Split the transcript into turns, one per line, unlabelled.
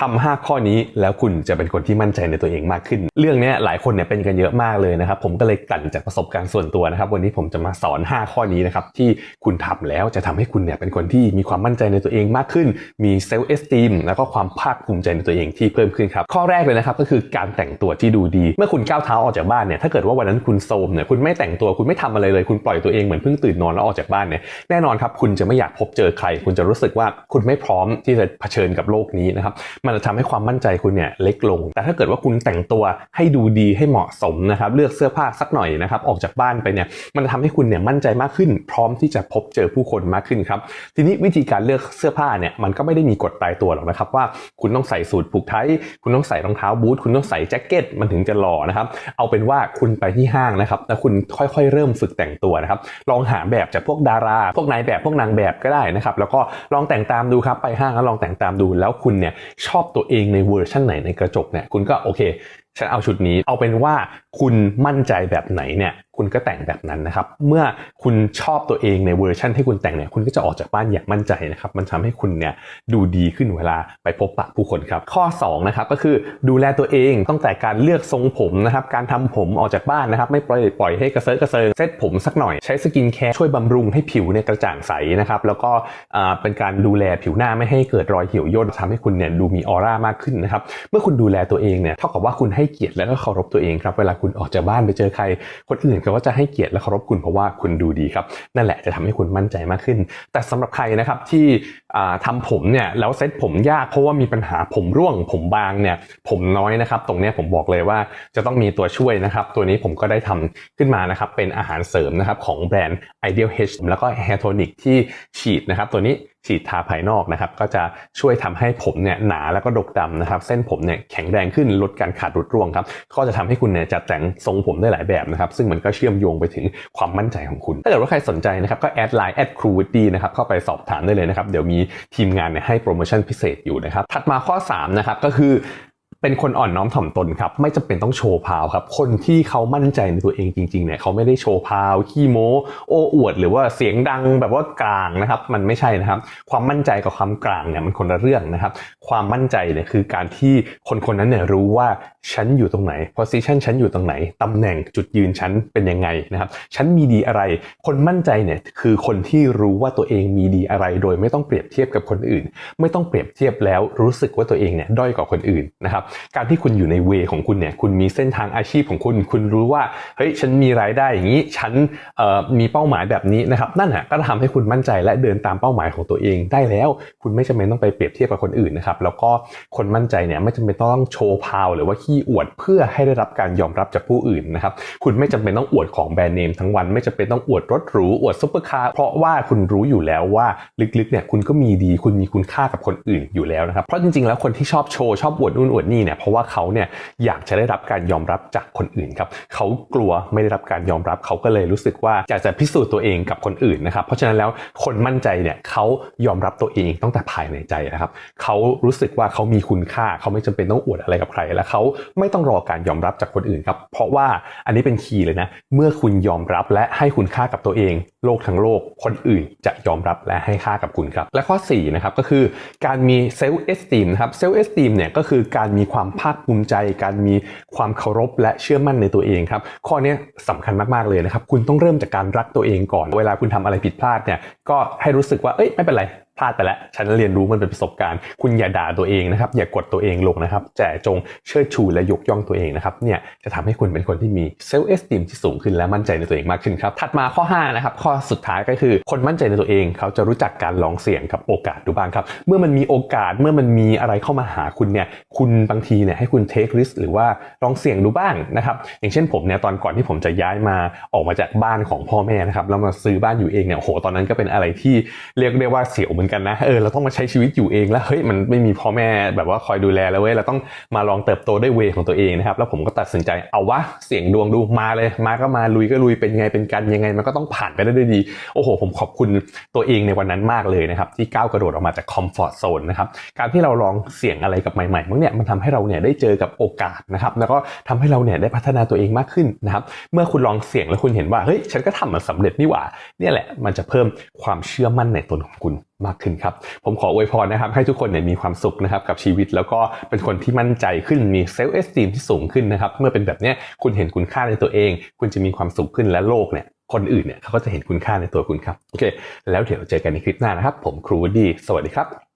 ทำ5ข้อนี้แล้วคุณจะเป็นคนที่มั่นใจในตัวเองมากขึ้น เรื่องนี้หลายคนเนี่ยเป็นกันเยอะมากเลยนะครับ ผมก็เลยกลั่นจากประสบการณ์ส่วนตัวนะครับ วันนี้ผมจะมาสอน 5 ข้อนี้นะครับที่คุณทำแล้วจะทำให้คุณเนี่ยเป็นคนที่มีความมั่นใจในตัวเองมากขึ้น มีเซลล์เอสติมแล้วก็ความภาคภูมิใจในตัวเองที่เพิ่มขึ้นครับ ข้อแรกเลยนะครับก็คือการแต่งตัวที่ดูดี เมื่อคุณก้าวเท้าออกจากบ้านเนี่ยถ้าเกิดว่าวันนั้นคุณโซมเนี่ยคุณไม่แต่งตัวคุณไม่ทำอะไรเลย คุณปล่อยตัวเองเหมือนเพิ่งตื่นนอนแล้วออกจากบ้านเนี่ยแน่นอนครับคุณจะไม่อยากพบเจอใคร คุณจะรู้สึกว่าคุณไม่พร้อมที่จะเผชิญกับโลกนี้นะครับมนจะทำให้ความมั่นใจคุณเนี่ยเล็กลง แต่ถ้าเกิดว่าคุณแต่งตัวให้ดูดีให้เหมาะสมนะครับเลือกเสื้อผ้าสักหน่อยนะครับออกจากบ้านไปเนี่ยมันจะทำให้คุณเนี่ยมั่นใจมากขึ้น พร้อมที่จะพบเจอผู้คนมากขึ้นครับทีนี้วิธีการเลือกเสื้อผ้าเนี่ยมันก็ไม่ได้มีกฎตายตัวหรอกนะครับว่าคุณต้องใส่สูทผูกไทยคุณต้องใส่รองเท้าบูทคุณต้องใส่แจ็คเก็ตมันถึงจะหล่อนะครับเอาเป็นว่าคุณไปที่ห้างนะครับแล้วคุณค่อยๆ เริ่มฝึกแต่งตัวนะครับลองหาแบบจากพวกดารา พวกนายแบบพวกนางแบบก็ได้นะครับแล้วก็ลองแต่งตามดูครับไปห้างแล้วลองแต่งตามดูแล้วคุณเนี่ยชอบอบตัวเองในเวอร์ชันไหนในกระจกเนี่ยคุณก็โอเค ฉันเอาชุดนี้เอาเป็นว่าคุณมั่นใจแบบไหนเนี่ย คุณก็แต่งแบบนั้นนะครับ เมื่อคุณชอบตัวเองในเวอร์ชันที่คุณแต่งเนี่ยคุณก็จะออกจากบ้านอย่างมั่นใจนะครับ มันทำให้คุณเนี่ยดูดีขึ้นเวลาไปพบปะผู้คนครับ ข้อ2นะครับก็คือดูแลตัวเองตั้งแต่การเลือกทรงผมนะครับ การทำผมออกจากบ้านนะครับ ไม่ปล่อยปล่อยให้กระเซิร์กระเซิงเซตผมสักหน่อยใช้สกินแคร์ช่วยบำรุงให้ผิวเนี่ยกระจ่างใสนะครับแล้วก็เป็นการดูแลผิวหน้าไม่ให้เกิดรอยเหี่ยวย่นทำให้คุณเนี่ยดูมีออร่ามากขึ้นนะครับเมื่อคุณดูแลตัวเองเนี่ยเท่ากับว่าคุณให้เกียรติและก็เคารพตัวเองครับเวลาคุณออกจากบ้านไปเจอใครคนอื่นกว่าจะให้เกียรติและเคารพคุณเพราะว่าคุณดูดีครับ นั่นแหละจะทำให้คุณมั่นใจมากขึ้น แต่สำหรับใครนะครับที่ทำผมเนี่ยแล้วเซ็ตผมยากเพราะว่ามีปัญหาผมร่วง ผมบางเนี่ยผมน้อยนะครับ ตรงนี้ผมบอกเลยว่าจะต้องมีตัวช่วยนะครับ ตัวนี้ผมก็ได้ทำขึ้นมานะครับเป็นอาหารเสริมนะครับของแบรนด์ Ideal H แล้วก็ Hair Tonic ที่ฉีดนะครับตัวนี้ ฉีดทาภายนอกนะครับ ก็จะช่วยทำให้ผมเนี่ยหนาแล้วก็ดกดำนะครับ เส้นผมเนี่ยแข็งแรงขึ้นลดการขาดรุดร่วงครับก็จะทำให้คุณเนี่ยจัดแต่งทรงผมได้หลายแบบนะครับ ซึ่งมันก็เชื่อมโยงไปถึงความมั่นใจของคุณ ถ้าเกิดว่าใครสนใจนะครับก็แอดไลน์แอดครูวิดีนะครับเข้าไปสอบถามได้เลยนะครับ เดี๋ยวมีทีมงานเนี่ยให้โปรโมชั่นพิเศษอยู่นะครับถัดมาข้อ3นะครับก็คือ เป็นคนอ่อนน้อมถ่อมตนครับ ไม่จำเป็นต้องโชว์พาวครับ คนที่เขามั่นใจในตัวเองจริงๆเนี่ยเขาไม่ได้โชว์พาวขี้โม้โอ้อวด หรือว่าเสียงดังแบบว่ากลางนะครับ มันไม่ใช่นะครับ ความมั่นใจกับความกลางเนี่ยมันคนละเรื่องนะครับ ความมั่นใจเนี่ยคือการที่คนคนนั้นเนี่ยรู้ว่าฉันอยู่ตรงไหน position ฉันอยู่ตรงไหนตำแหน่งจุดยืนฉันเป็นยังไงนะครับฉันมีดีอะไร คนมั่นใจเนี่ยคือคนที่รู้ว่าตัวเองมีดีอะไร โดยไม่ต้องเปรียบเทียบกับคนอื่น ไม่ต้องเปรียบเทียบแล้วรู้สึกว่าตัวเองเนี่ยด้อยกว่าคนอื่นนะครับการที่คุณอยู่ในเวของคุณเนี่ยคุณมีเส้นทางอาชีพของคุณ คุณรู้ว่าเฮ้ยฉันมีรายได้อย่างนี้ฉันมีเป้าหมายแบบนี้นะครับนั่นแหะก็ทำให้คุณมั่นใจและเดินตามเป้าหมายของตัวเองได้แล้ว คุณไม่จำเป็นต้องไปเปรียบเทียบกับคนอื่นนะครับแล้วก็คนมั่นใจเนี่ยไม่จำเป็นต้องโชว์พาว หรือว่าขี้อวดเพื่อให้ได้รับการยอมรับจากผู้อื่นนะครับคุณไม่จำเป็นต้องอวดของแบรนด์เนมทั้งวันไม่จำเป็นต้องอวดรถหรูอวดซุปเปอร์คาร์เพราะว่าคุณรู้อยู่แล้วว่าลึกๆเนี่ยคุณก็มีดี คุณมีคุณค่ากับคนอื่นอยู่แล้วนะครับเพราะจริงๆแล้วคนที่ชอบโชว์ชอบอวดนู่นอวดนี่เนี่ยเพราะว่าเขาเนี่ยอยากจะได้รับการยอมรับจากคนอื่นครับเขากลัวไม่ได้รับการยอมรับเขาก็เลยรู้สึกว่าอยากจะพิสูจน์ตัวเองกับคนอื่นนะครับเพราะฉะนั้นแล้วคนมั่นใจเนี่ยเขายอมรับตัวเองตั้งแต่ภายในใจนะครับเขารู้สึกว่าเขามีคุณค่าเขาไม่จำเป็นต้องอวดอะไรกับใคร และเขาไม่ต้องรอการยอมรับจากคนอื่นครับเพราะว่าอันนี้เป็นคีย์เลยนะเมื่อคุณยอมรับและให้คุณค่ากับตัวเอง โลกทั้งโลกคนอื่นจะยอมรับและให้ค่ากับคุณครับและข้อ4นะครับก็คือการมีเซลล์เอสติมนะครับเซลล์เอสติมเนี่ยก็คือการมีความภาคภูมิใจ การมีความเคารพและเชื่อมั่นในตัวเองครับข้อนี้สำคัญมากๆเลยนะครับคุณต้องเริ่มจากการรักตัวเองก่อน เวลาคุณทำอะไรผิดพลาดเนี่ยก็ให้รู้สึกว่าเอ้ยไม่เป็นไร พลาดไปแล้ว ฉันเรียนรู้มันเป็นประสบการณ์ คุณอย่าด่าตัวเองนะครับ อย่ากดตัวเองลงนะครับ แต่จงเชิดชูและยกย่องตัวเองนะครับ เนี่ยจะทำให้คุณเป็นคนที่มีเซลล์เอสติมที่สูงขึ้นและมั่นใจในตัวเองมากขึ้นครับ ถัดมาข้อ5นะครับ ข้อสุดท้ายก็คือ คนมั่นใจในตัวเอง เขาจะรู้จักการลองเสี่ยงกับโอกาสดูบ้างครับ เมื่อมันมีโอกาส เมื่อมันมีอะไรเข้ามาหาคุณเนี่ย คุณบางทีเนี่ยให้คุณเทคริสหรือว่าลองเสี่ยงดูบ้างนะครับ อย่างเช่นผมเนี่ยตอนก่อนที่ผมจะย้ายมาออกมาจากบ้านของพ่อแม่นะครับแล้วมาซื้อบ้านอยู่เองเนี่ยโหตอนนั้นก็เป็นอะไรที่เรียกได้ว่าเสียวเหมือนกันนะเออเราต้องมาใช้ชีวิตอยู่เองแล้วเฮ้ยมันไม่มีพ่อแม่แบบว่าคอยดูแลแล้วเว้ยเราต้องมาลองเติบโตด้วยเวของตัวเองนะครับแล้วผมก็ตัดสินใจเอาวะเสี่ยงดวงดูมาเลย มาก็มาลุยก็ลุยเป็นไงเป็นกันยังไง มันก็ต้องผ่านไปได้ด้วยดีโอ้โห ผมขอบคุณตัวเองในวันนั้นมากเลยนะครับที่ก้าวกระโดดออกมาจากคอมฟอร์ทโซนนะครับการที่เราลองเสี่ยงอะไรกับใหม่ๆมั้งเนี่ยมันทำให้เราเนี่ยได้เจอกับโอกาสนะครับแล้วก็ทำให้เราเนี่ยได้พัฒนาตัวเองมากขึ้นนะครับเมื่อคุณลองเสี่ยงแล้วคุณเห็นว่าเฮ้ยฉันก็ทำมันสาเร็จนี่หว่าเนี่ยแหละมันจะเพิ่มความเชื่อมั่นในตนของคุณ มากขึ้นครับ ผมขออวยพรนะครับ ให้ทุกคนเนี่ยมีความสุขนะครับกับชีวิต แล้วก็เป็นคนที่มั่นใจขึ้นมีเซลล์เอสติมที่สูงขึ้นนะครับ เมื่อเป็นแบบเนี้ยคุณเห็นคุณค่าในตัวเอง คุณจะมีความสุขขึ้นและโลกเนี่ยคนอื่นเนี่ยเขาก็จะเห็นคุณค่าในตัวคุณครับโอเค แล้วเดี๋ยวเจอกันในคลิปหน้านะครับ ผมครูวดดี้สวัสดีครับ